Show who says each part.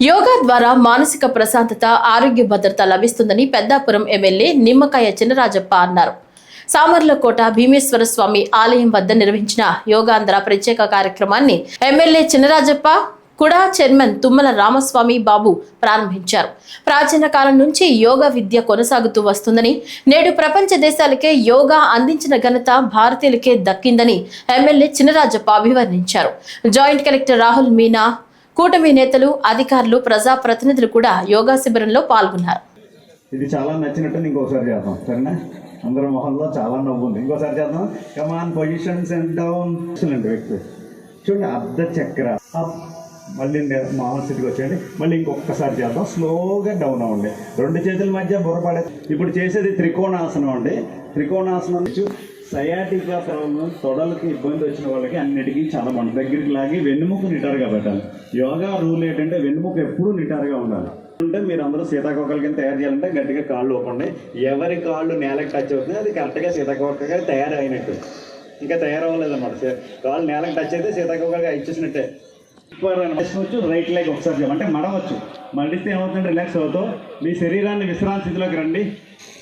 Speaker 1: యోగా ద్వారా మానసిక ప్రశాంతత ఆరోగ్య భద్రత లభిస్తుందని పెద్దాపురం ఎమ్మెల్యే నిమ్మకాయ చినరాజప్ప అన్నారు. సామర్లకోట భీమేశ్వర స్వామి ఆలయం వద్ద నిర్వహించిన యోగాంధ్ర ప్రత్యేక కార్యక్రమాన్ని ఎమ్మెల్యే చినరాజప్ప కుడా చైర్మన్ తుమ్మల రామస్వామి బాబు ప్రారంభించారు. ప్రాచీన కాలం నుంచి యోగా విద్య కొనసాగుతూ వస్తుందని నేడు ప్రపంచ దేశాలకే యోగా అందించిన ఘనత భారతీయులకే దక్కిందని ఎమ్మెల్యే చినరాజప్ప అభివర్ణించారు. జాయింట్ కలెక్టర్ రాహుల్ మీనా కూటమి నేతలు అధికారులు ప్రజాప్రతినిధులు కూడా యోగా శిబిరంలో పాల్గొన్నారు.
Speaker 2: ఇది చాలా నచ్చినట్టు ఇంకోసారి చేద్దాం సరేనా? అందరి మొహంలో చాలా నవ్వు ఉంది. ఇంకోసారి చేద్దాం. Come on positions and down excellent వ్యక్తి. చూడండి అర్ధ చక్ర. అప్. మళ్ళీ మామూలు స్థితికి వచ్చేయండి. మళ్ళీ ఇంకొకసారి చేద్దాం. స్లోగా డౌన్ అవ్వండి. రెండు చేతుల మధ్య బుర్రపడే ఇప్పుడు చేసేది త్రికోణాసనం అండి. త్రికోణాసనం సయాటికా ప్రాబ్లం తొడలకి ఇబ్బంది వచ్చిన వాళ్ళకి అన్నిటికీ చాలా మన దగ్గరికి లాగి వెన్నుముక నిటారుగా పెట్టాలి. యోగా రూల్ ఏంటంటే వెన్నుముక ఎప్పుడూ నిటారుగా ఉండాలి. అంటే మీరు అందరూ సీతాకోకల కింద తయారు చేయాలంటే గట్టిగా కాళ్ళు ఒప్పండి ఎవరి కాళ్ళు నేలకు టచ్ అవుతుంది అది కరెక్ట్గా సీతాకోకగా తయారైనట్టు. ఇంకా తయారవ్వలేదన్నమాట. కాళ్ళు నేలకు టచ్ అయితే సీతాకోకగా ఇచ్చేసినట్టే. వచ్చు రైట్ లెగ్ ఒకసారి అంటే మడవచ్చు. మడిస్తే ఏమవుతుందంటే రిలాక్స్ అవుతావు. మీ శరీరాన్ని విశ్రాంతి స్థితిలోకి రండి.